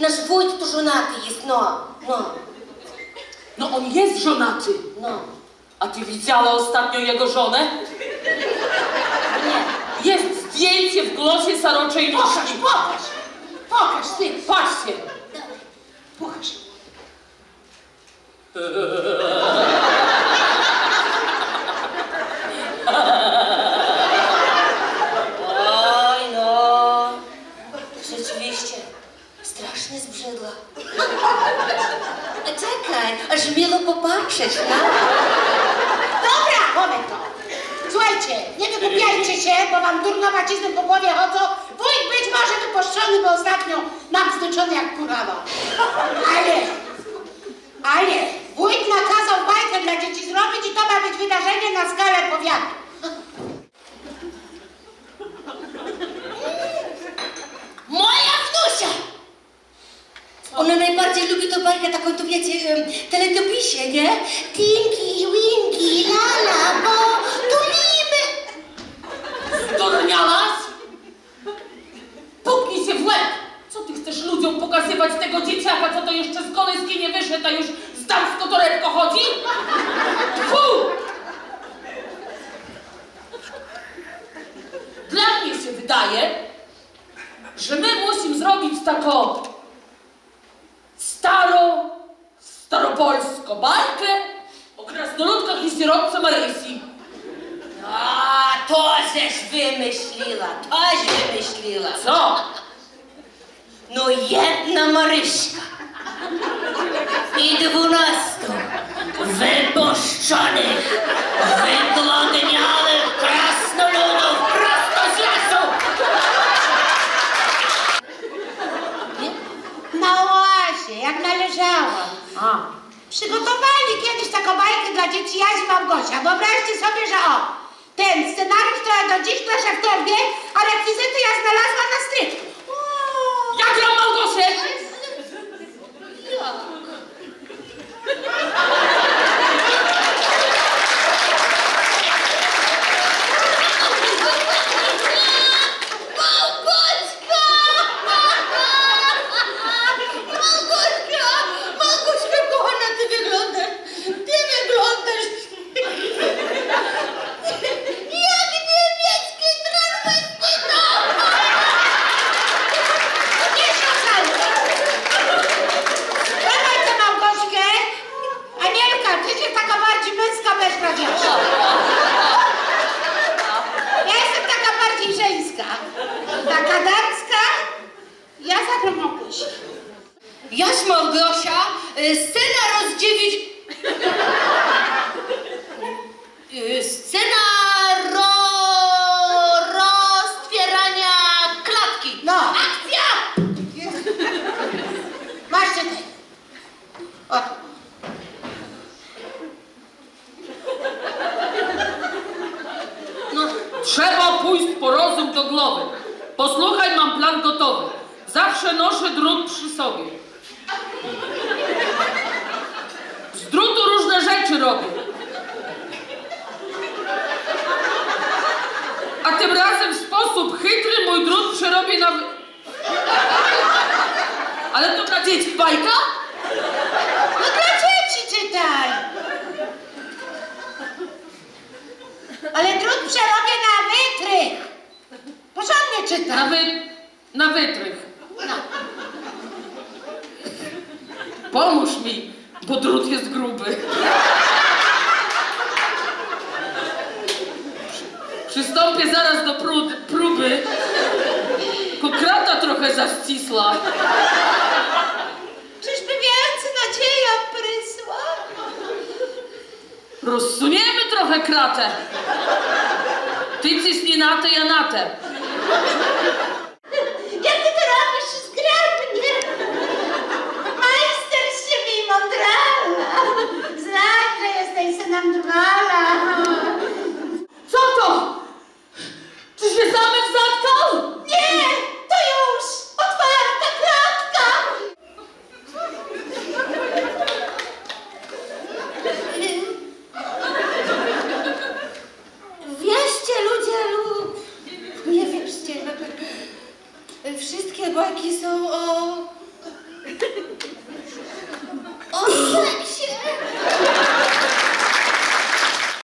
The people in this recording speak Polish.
nasz wójt to żonaty jest, no, no, No on jest żonaty. no. A ty widziała ostatnio jego żonę? Nie. Jest zdjęcie w glosie saroczej Pokaż, nóżki. pokaż! Pokaż, ty! Patrzcie. No. Dobra, moment to. Słuchajcie, nie wygłupiajcie się, bo wam durnowacizny po głowie chodzą. Wójt być może wypuszczony, bo ostatnio nam zdyczony jak kurawa. Ale, ale, wójt nakazał bajkę dla dzieci zrobić i to ma być wydarzenie na skalę powiatu. Bajkę taką, to wiecie, teletubisie, nie? Tinky, winky, lala, bo tulimy. Zdurniałaś? Puknij się w łeb! Co ty chcesz ludziom pokazywać tego dzieciaka, co to jeszcze z kołyski nie wyszedł, a już z damsko torebko chodzi? Tfu! Dla mnie się wydaje, że my musimy zrobić taką Polsko bajkę o krasnoludkach i sierotce Marysi. A, to żeś wymyśliła, toż wymyśliła. Co? Ну, єдна Маришка. І дванадцято випущених, видло Jazi Małgosia. Wyobraźcie sobie, że o, ten scenariusz ja do dziś leżę w torbie, a rekwizyty ja znalazłam na strychu. Jak gram Małgosię? Jaś Małgosia, y, scena rozdziewić... Y, Scena ro... roztwierania klatki. No. Akcja! Masz czytaj. O. No, Trzeba pójść po rozum do głowy. Posłuchaj, mam plan gotowy. Zawsze noszę drut przy sobie. Z drutu różne rzeczy robię. A tym razem w sposób chytry mój drut przerobię na... Ale to dla dzieci bajka? No dla dzieci czytaj. Ale drut przerobię na wytrych. Porządnie Na, czytam. wy... na wytrych. No. Pomóż mi, bo drut jest gruby. Przystąpię zaraz do prób, próby. Pokrata trochę zaścisła. Czyżby więcej nadzieja prysła? Rozsuniemy trochę kratę. Ty cisnij na tę, ja na tę. the bike is.